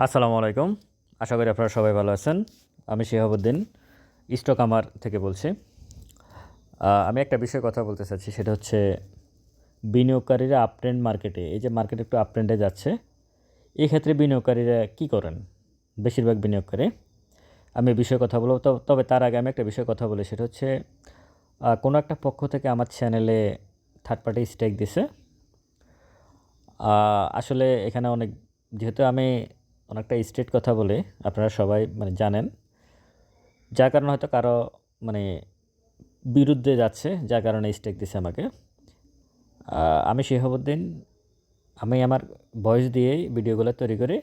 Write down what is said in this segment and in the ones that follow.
আসসালামু আলাইকুম। আশা করি আপনারা সবাই ভালো আছেন। আমি শিহাবুদ্দিন, স্টক আমার থেকে বলছি। আমি একটা বিষয়ে কথা বলতে চাচ্ছি, সেটা হচ্ছে বিনিয়োগকারীরা আপট্রেন্ড মার্কেটে এই যে মার্কেট একটু আপট্রেন্ডে যাচ্ছে, এই ক্ষেত্রে বিনিয়োগকারীরা কি করেন? বেশিরভাগ বিনিয়োগকারী। আমি বিষয়ে কথা বলব, তবে তার আগে আমি একটা বিষয়ে কথা বলি, সেটা হচ্ছে কোনো একটা পক্ষ থেকে আমার চ্যানেলে থার্ড পার্টি স্টেক দিছে। আসলে এখানে অনেক, যেহেতু আমি অনেকটা স্ট্রেট কথা বলে আপনারা সবাই মানে জানেন। যার কারণে হয়তো কারও মানে বিরুদ্ধে যাচ্ছে, যার কারণে স্টেক দিছে আমাকে। আমি শিহাবুদ্দিন, আমি আমার ভয়েস দিয়েই ভিডিওগুলো তৈরি করে।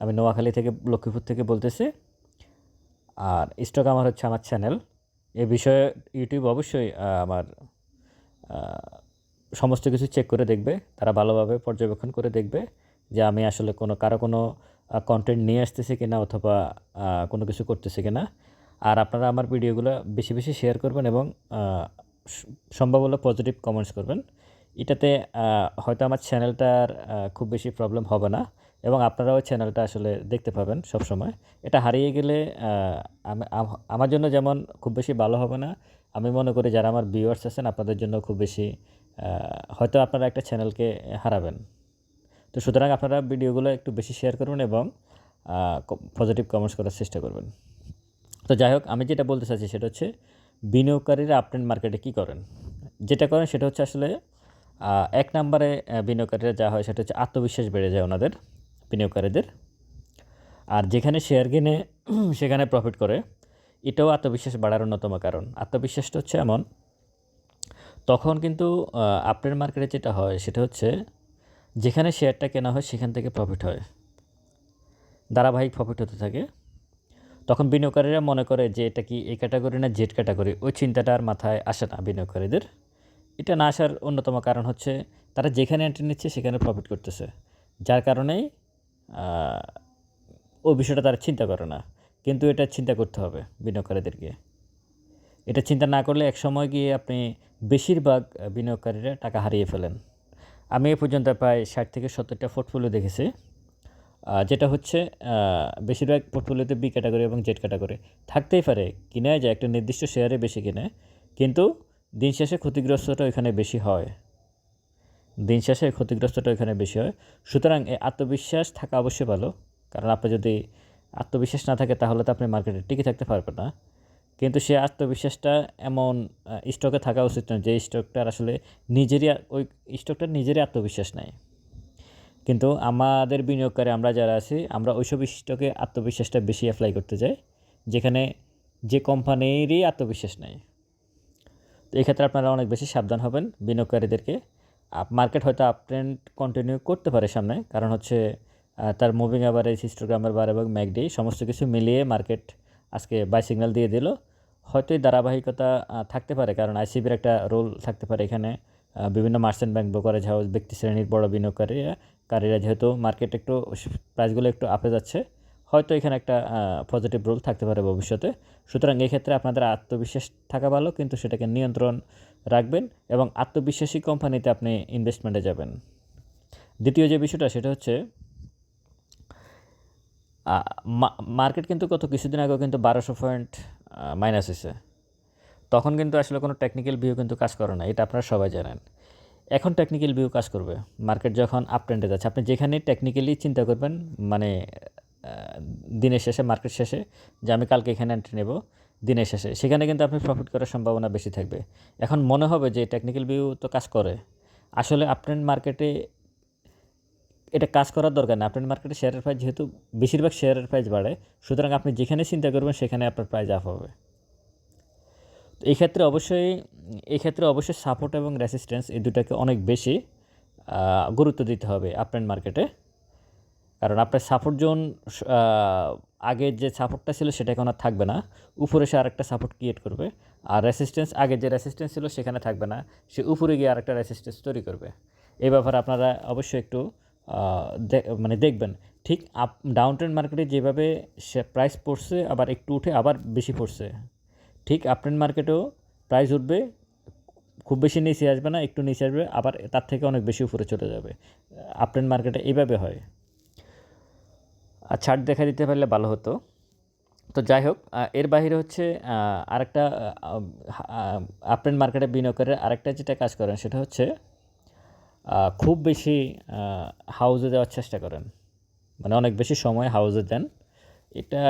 আমি নোয়াখালী থেকে লক্ষ্মীপুর থেকে বলতেছি। আর স্টক আমার হচ্ছে আমার চ্যানেল এ বিষয়ে ইউটিউব অবশ্যই আমার সমস্ত কিছু চেক করে দেখবে। তারা ভালোভাবে পর্যবেক্ষণ করে দেখবে যে আমি আসলে কোনো, কারও কোনো কন্টেন্ট নিয়ে আসতেছি কিনা অথবা কোনো কিছু করতেছি কিনা, আর আপনারা আমার ভিডিওগুলো বেশি বেশি শেয়ার করবেন এবং সম্ভব হলে পজিটিভ কমেন্টস করবেন। এটাতে হয়তো আমার চ্যানেলটার খুব বেশি প্রবলেম হবে না এবং আপনারাও চ্যানেলটা আসলে দেখতে পাবেন সব সময় এটা হারিয়ে গেলে আমার জন্য যেমন খুব বেশি ভালো হবে না, আমি মনে করি যারা আমার ভিউয়ার্স আছেন আপনাদের জন্য খুব বেশি হয়তো আপনারা একটা চ্যানেলকে হারাবেন। তো সুতরাং আপনারা ভিডিওগুলো একটু বেশি শেয়ার করবেন এবং পজিটিভ কমেন্টস করার চেষ্টা করবেন। তো যাই হোক, আমি যেটা বলতে চাচ্ছি সেটা হচ্ছে, বিনিয়োগকারীরা আপট্রেন্ড মার্কেটে কী করেন? যেটা করেন সেটা হচ্ছে আসলে এক নম্বরে বিনিয়োগকারীরা যা হয় সেটা হচ্ছে আত্মবিশ্বাস বেড়ে যায় ওনাদের, বিনিয়োগকারীদের। আর যেখানে শেয়ার কিনে সেখানে প্রফিট করে, এটাও আত্মবিশ্বাস বাড়ার অন্যতম কারণ। আত্মবিশ্বাসটা হচ্ছে এমন, তখন কিন্তু আপট্রেন্ড মার্কেটে যেটা হয় সেটা হচ্ছে যেখানে শেয়ারটা কেনা হয়, সেখান থেকে প্রফিট হয়। ধারাবাহিক প্রফিট হতে থাকে। তখন বিনিয়োগকারীরা মনে করে যে, এটা কি এই ক্যাটাগরি না জেড ক্যাটাগরি ওই চিন্তাটা আর মাথায় আসে না বিনিয়োগকারীদের। এটা না আসার অন্যতম কারণ হচ্ছে, তারা যেখানে এন্ট্রি নিচ্ছে, সেখানে প্রফিট করতেছে। যার কারণেই ওই বিষয়টা তারা চিন্তা করে না। কিন্তু এটা চিন্তা করতে হবে বিনিয়োগকারীদেরকে। এটা চিন্তা না করলে এক সময় গিয়ে আপনি বেশিরভাগ বিনিয়োগকারীরা টাকা হারিয়ে ফেলেন। আমি এ পর্যন্ত প্রায় ষাট থেকে সত্তরটা পোর্টফোলিও দেখেছি। যেটা হচ্ছে বেশিরভাগ পোর্টফোলিওতে বি ক্যাটাগরি এবং জেড ক্যাটাগরি থাকতেই পারে, কিনে যায় একটা নির্দিষ্ট শেয়ারে বেশি কিনে, কিন্তু দিন শেষে ক্ষতিগ্রস্তটা এখানে বেশি হয়। দিন শেষে ক্ষতিগ্রস্তটা এখানে বেশি হয়। সুতরাং এই আত্মবিশ্বাস থাকা অবশ্যই ভালো, কারণ আপনি যদি আত্মবিশ্বাস না থাকে, তাহলে তো আপনি মার্কেটে টিকে থাকতে পারবেন না। কিন্তু সে আত্মবিশ্বাসটা এমন স্টকে থাকা উচিত নয় যে স্টকটার আসলে নিজেরই ওই স্টকটার নিজেরই আত্মবিশ্বাস নাই কিন্তু আমাদের বিনিয়োগকারী আমরা যারা আছি, আমরা ওইসব স্টকে আত্মবিশ্বাসটা বেশি অ্যাপ্লাই করতে যাই যেখানে যে কোম্পানিরই আত্মবিশ্বাস নাই তো এক্ষেত্রে আপনারা অনেক বেশি সাবধান হবেন বিনিয়োগকারীদেরকে। মার্কেট হয়তো আপ ট্রেন্ড কন্টিনিউ করতে পারে সামনে, কারণ হচ্ছে তার মুভিং অ্যাভারেজ হিস্টোগ্রামের বার এবং ম্যাকডি সমস্ত কিছু মিলিয়ে মার্কেট আজকে বাই সিগন্যাল দিয়ে দিল। হয়তো এই ধারাবাহিকতা থাকতে পারে। কারণ আইসিবির একটা রোল থাকতে পারে এখানে। বিভিন্ন মার্চেন্ট ব্যাংক ব্রোকারেজ হাউস ব্যক্তি শ্রেণির বড় বিনিয়োগকারীরা, কারীরা যেহেতু মার্কেট একটু প্রাইসগুলো একটু আপে যাচ্ছে, হয়তো এখানে একটা পজিটিভ রোল থাকতে পারে ভবিষ্যতে। সুতরাং এই ক্ষেত্রে আপনাদের আত্মবিশ্বাস থাকা ভালো, কিন্তু সেটাকে নিয়ন্ত্রণ রাখবেন এবং আত্মবিশ্বাসী কোম্পানিতে আপনি ইনভেস্টমেন্টে যাবেন। দ্বিতীয় যে বিষয়টা, সেটা হচ্ছে মার্কেট কিন্তু গত কিছুদিন আগেও কিন্তু বারোশো পয়েন্ট মাইনাস হয়েছে তখন কিন্তু আসলে কোনো টেকনিক্যাল ভিউ কিন্তু কাজ করে না, এটা আপনারা সবাই জানেন। এখন টেকনিক্যাল ভিউ কাজ করবে। মার্কেট যখন আপ ট্রেন্ডে যাচ্ছে, আপনি যেখানে টেকনিক্যালি চিন্তা করবেন মানে দিনের শেষে মার্কেট শেষে, যে আমি কালকে এখানে এন্ট্রি নেব, দিনের শেষে, সেখানে কিন্তু আপনি প্রফিট করার সম্ভাবনা বেশি থাকবে। এখন মনে হবে যে টেকনিক্যাল ভিউ তো কাজ করে। আসলে আপ ট্রেন্ড মার্কেটে এটা কাজ করার দরকার না আপনার মার্কেটে শেয়ারের প্রাইস যেহেতু বেশিরভাগ শেয়ারের প্রাইস বাড়ে, সুতরাং আপনি যেখানে চিন্তা করবেন সেখানে আপনার প্রাইস আপ হবে। তো এই ক্ষেত্রে অবশ্যই, এই ক্ষেত্রে অবশ্যই সাপোর্ট এবং রেসিস্ট্যান্স এই দুটাকে অনেক বেশি গুরুত্ব দিতে হবে আপনার মার্কেটে কারণ আপনার সাপোর্ট জোন আগে যে সাপোর্টটা ছিল সেটা এখন আর থাকবে না। উপরে সে আরেকটা সাপোর্ট ক্রিয়েট করবে। আর রেসিস্ট্যান্স আগে যে রেসিস্ট্যান্স ছিল সেখানে থাকবে না। সে উপরে গিয়ে আরেকটা রেসিস্ট্যান্স তৈরি করবে। এই ব্যাপারে আপনারা অবশ্যই একটু মানে দেখবেন, ঠিক আপ ডাউন ট্রেন্ড মার্কেটে যেভাবে সে প্রাইস পড়ছে, আবার একটু উঠে আবার বেশি পড়ছে। ঠিক আপট্রেন্ড মার্কেটেও প্রাইস উঠবে, খুব বেশি নিচে আসবে না, একটু নিচে আসবে, আবার তার থেকে অনেক বেশি উপরে চলে যাবে। আপট্রেন্ড মার্কেটে এইভাবে হয়। আর ছাড় দেখা দিতে পারলে ভালো হতো। তো যাই হোক এর বাইরে হচ্ছে আরেকটা আপ আপডেট মার্কেটে বিনিয়োগের আরেকটা যেটা কাজ করেন, সেটা হচ্ছে খুব বেশি হাউজে দেওয়ার চেষ্টা করেন। মানে অনেক বেশি সময় হাউজে দেন। এটা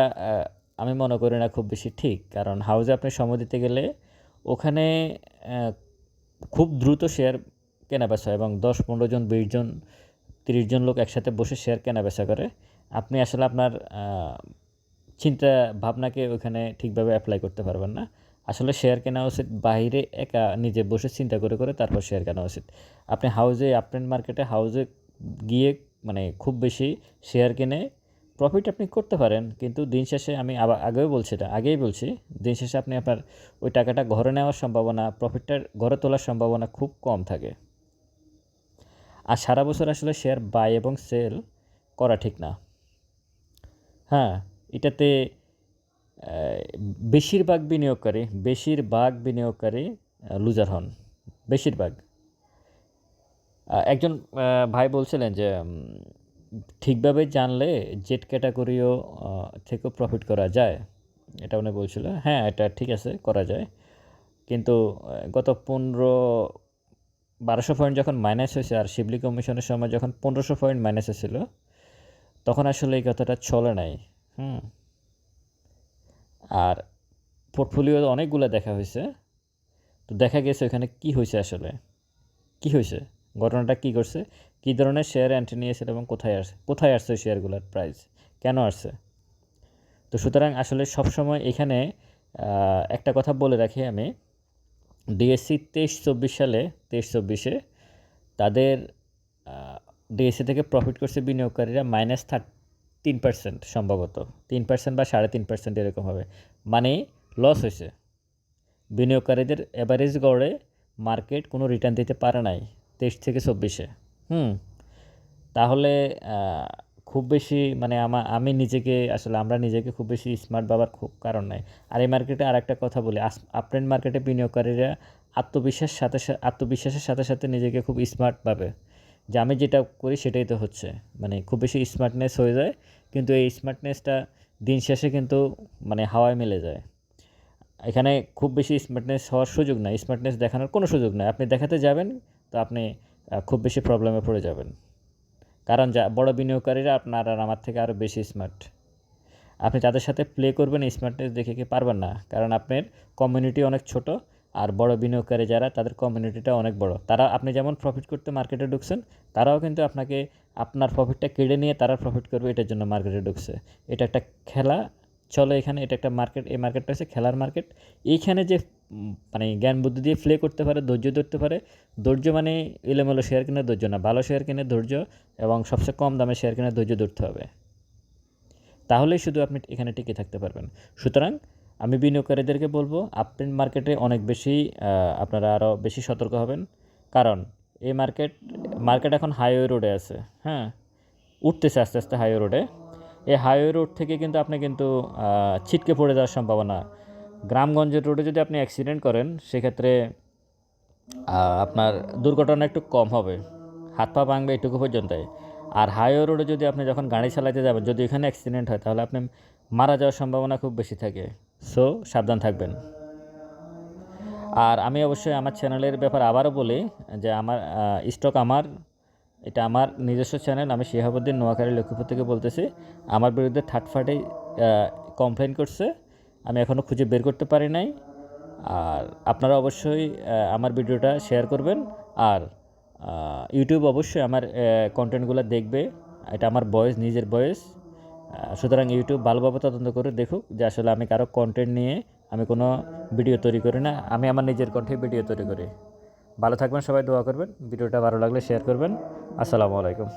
আমি মনে করি না খুব বেশি ঠিক। কারণ হাউজে আপনি সময় দিতে গেলে ওখানে খুব দ্রুত শেয়ার কেনা বেচা এবং দশ, পনেরো জন, বিশ জন, তিরিশ জন লোক একসাথে বসে শেয়ার কেনা বেচা করে। আপনি আসলে আপনার চিন্তা ভাবনাকে ওখানে ঠিকভাবে অ্যাপ্লাই করতে পারবেন না। আসলে শেয়ার কেনা উচিত, বাইরে একা নিজে বসে চিন্তা করে করে তারপর শেয়ার কেনা উচিত। আপনি হাউজে আপট্রেন্ড মার্কেটে হাউজে গিয়ে মানে খুব বেশি শেয়ার কিনে প্রফিট আপনি করতে পারেন, কিন্তু দিন শেষে আমি আবার আগেও বলছি এটা, আগেই বলছি, দিন শেষে আপনি আপনার ওই টাকাটা ঘরে নেওয়ার সম্ভাবনা প্রফিটটা ঘরে তোলার সম্ভাবনা খুব কম থাকে। আর সারা বছর আসলে শেয়ার বাই এবং সেল করা ঠিক না। হ্যাঁ এটাতে বেশিরভাগ বিনিয়োগকারী বেশিরভাগ বিনিয়োগকারী লুজার হন। বেশিরভাগ। একজন ভাই বলছিলেন যে ঠিকভাবে জানলে জেট ক্যাটাগরিও থেকেও প্রফিট করা যায়। এটা উনি বলছিল হ্যাঁ এটা ঠিক আছে, করা যায়। কিন্তু গত পনেরো, বারোশো পয়েন্ট যখন মাইনাস হয়েছে, আর শিবলি কমিশনের সময় যখন পনেরোশো পয়েন্ট মাইনাস হয়েছিল তখন আসলে এই কথাটা চলে নাই। হুম। আর পোর্টফোলিও অনেকগুলো দেখা হয়েছে। তো দেখা গেছে ওখানে কি হয়েছে আসলে? কি হয়েছে? ঘটনাটা কি করছে কী ধরনের শেয়ার এন্ট্রি নিয়েছিল এবং কোথায় আসছে কোথায় আসছে ওই শেয়ারগুলোর প্রাইস কেন আসছে? তো সুতরাং আসলে সবসময় এখানে একটা কথা বলে রাখি আমি। ডিএসসি তেইশ চব্বিশ সালে, তেইশ চব্বিশে তাদের ডিএসসি থেকে প্রফিট করছে বিনিয়োগকারীরা মাইনাস থার্ট তিন পার্সেন্ট সম্ভবত। তিন পার্সেন্ট বা সাড়ে তিন পার্সেন্ট এরকম হবে। মানে লস হয়েছে। বিনিয়োগকারীদের অ্যাভারেজ গড়ে মার্কেট কোনো রিটার্ন দিতে পারে নাই তেইশ থেকে চব্বিশে। হুম। তাহলে খুব বেশি মানে আমা, আমি নিজেকে আসলে আমরা নিজেকে খুব বেশি স্মার্ট ভাবার খুব কারণ নাই। আর এই মার্কেটে আর একটা কথা বলি আপট্রেন্ড মার্কেটে বিনিয়োগকারীরা আত্মবিশ্বাস সাথে আত্মবিশ্বাসের সাথে সাথে নিজেকে খুব স্মার্ট ভাবে। যে আমি যেটা করি সেটাই তো হচ্ছে। মানে খুব বেশি স্মার্টনেস হয়ে যায়, কিন্তু এই স্মার্টনেসটা দিন শেষে কিন্তু মানে হাওয়ায় মিলে যায়। এখানে খুব বেশি স্মার্টনেস হওয়ার সুযোগ নাই স্মার্টনেস দেখানোর কোনো সুযোগ নাই। আপনি দেখাতে যাবেন, তো আপনি খুব বেশি প্রবলেমে পড়ে যাবেন। কারণ যা, বড় বিনিয়োগকারীরা আপনার আর আমার থেকে আরও বেশি স্মার্ট আপনি তাদের সাথে প্লে করবেন স্মার্টনেস দেখে কি পারবেন না? কারণ আপনার কমিউনিটি অনেক ছোট আর বড় বিনিয়োগকারী যারা, তাদের কমিউনিটিটা অনেক বড়। তারা, আপনি যেমন প্রফিট করতে মার্কেটে ঢুকছেন, তারাও কিন্তু আপনাকে, আপনার প্রফিটটা কেড়ে নিয়ে তারা প্রফিট করবে, এটার জন্য মার্কেটে ঢুকছে। এটা একটা খেলা, চলে এখানে, এটা একটা মার্কেট এই মার্কেটটা হচ্ছে খেলার মার্কেট এইখানে যে মানে জ্ঞান বুদ্ধি দিয়ে প্লে করতে পারে, ধৈর্য ধরতে পারে, ধৈর্য মানে এলোমেলো শেয়ার কিনে ধৈর্য না, ভালো শেয়ার কিনে ধৈর্য এবং সবচেয়ে কম দামে শেয়ার কিনে ধৈর্য ধরতে হবে। তাহলেই শুধু আপনি এখানে টিকে থাকতে পারবেন। সুতরাং আমি বিনিয়োগকারীদেরকে বলব আপট্রেন্ড মার্কেটে অনেক বেশি আপনারা আরও বেশি সতর্ক হবেন। কারণ এই মার্কেট মার্কেট এখন হাইওয়ে রোডে আছে হ্যাঁ? উঠতেছে আস্তে আস্তে হাইওয়ে রোডে এই হাইওয়ে রোড থেকে কিন্তু আপনি কিন্তু ছিটকে পড়ে যাওয়ার সম্ভাবনা। গ্রামগঞ্জের রোডে যদি আপনি অ্যাক্সিডেন্ট করেন, সেক্ষেত্রে আপনার দুর্ঘটনা একটু কম হবে। হাত পা ভাঙবে এটুকু পর্যন্তই। আর হাইওয়ে রোডে যদি আপনি যখন গাড়ি চালাতে যাবেন, যদি এখানে অ্যাক্সিডেন্ট হয়, তাহলে আপনি মারা যাওয়ার সম্ভাবনা খুব বেশি থাকে। সো সাবধান থাকবেন। আর আমি অবশ্যই আমার চ্যানেলের ব্যাপারে আবারও বলি যে আমার স্টক আমার, এটা আমার নিজস্ব চ্যানেল, আমি শিহাবুদ্দিন নোয়াখালী লক্ষ্মীপুর থেকে বলতেছি। আমার বিরুদ্ধে থার্ড পার্টি কমপ্লেন করছে, আমি এখনও খুঁজে বের করতে পারি নাই। আর আপনারা অবশ্যই আমার ভিডিওটা শেয়ার করবেন। আর ইউটিউব অবশ্যই আমার কন্টেন্টগুলো দেখবে। এটা আমার বয়স, নিজের বয়েস। সুতরাং ইউটিউব ভালোভাবে তদন্ত করে দেখুক যে আসলে আমি কারও কন্টেন্ট নিয়ে আমি কোনো ভিডিও তৈরি করি না, আমি আমার নিজের কণ্ঠে ভিডিও তৈরি করি। ভালো থাকবেন, সবাই দোয়া করবেন, ভিডিওটা ভালো লাগলে শেয়ার করবেন। আসসালামু আলাইকুম।